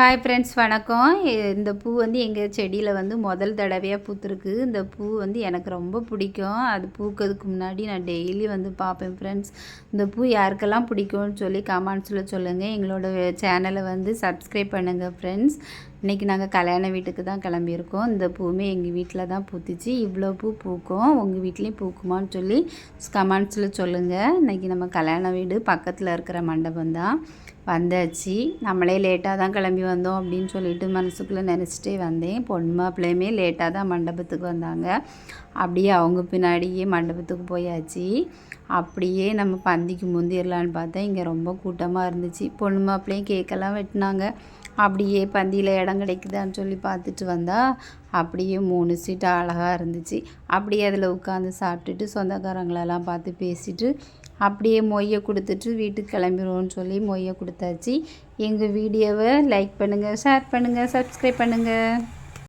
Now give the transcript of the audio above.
Hi friends வணக்கம். இந்த பூ வந்து எங்கள் செடியில் வந்து முதல் தடவையாக பூத்துருக்கு. இந்த பூ வந்து எனக்கு ரொம்ப பிடிக்கும். அது பூக்கிறதுக்கு முன்னாடி நான் டெய்லி வந்து பார்ப்பேன் ஃப்ரெண்ட்ஸ் இந்த பூ யாருக்கெல்லாம் பிடிக்கும்னு சொல்லி கமெண்ட்ஸில் சொல்லுங்கள் எங்களோட சேனலை வந்து சப்ஸ்கிரைப் பண்ணுங்கள் ஃப்ரெண்ட்ஸ் இன்றைக்கி நாங்கள் கல்யாண வீட்டுக்கு தான் கிளம்பியிருக்கோம். இந்த பூவுமே எங்கள் வீட்டில் தான் பூத்துச்சு. இவ்வளோ பூ பூக்கும். உங்கள் வீட்லேயும் பூக்குமான்னு சொல்லி கமெண்ட்ஸில் சொல்லுங்கள் இன்றைக்கி நம்ம கல்யாண வீடு பக்கத்தில் இருக்கிற மண்டபம் தான். வந்தாச்சு. நம்மளே லேட்டாக தான் கிளம்பி வந்தோம் அப்படின்னு சொல்லிட்டு மனசுக்குள்ளே நினச்சிட்டே வந்தேன். பொண்ணு மாப்பிள்ளையுமே லேட்டாக தான் மண்டபத்துக்கு வந்தாங்க. அப்படியே அவங்க பின்னாடியே மண்டபத்துக்கு போயாச்சு. அப்படியே நம்ம பந்திக்கு முந்திரலான்னு பார்த்தா இங்கே ரொம்ப கூட்டமாக இருந்துச்சு. பொண்ணு மாப்பிள்ளையும் கேக்கெல்லாம் வெட்டினாங்க. அப்படியே பந்தியில் இடம் கிடைக்குதான்னு சொல்லி பார்த்துட்டு வந்தால் அப்படியே மூணு சீட்டு அழகாக இருந்துச்சு. அப்படியே அதில் உட்காந்து சாப்பிட்டுட்டு சொந்தக்காரங்களெல்லாம் பார்த்து பேசிட்டு அப்படியே மொய்யை கொடுத்துட்டு வீட்டுக்கு கிளம்பிடுவோன்னு சொல்லி மொய்யை கொடுத்தாச்சு. எங்கள் வீடியோவை லைக் பண்ணுங்கள் ஷேர் பண்ணுங்கள் சப்ஸ்கிரைப் பண்ணுங்கள்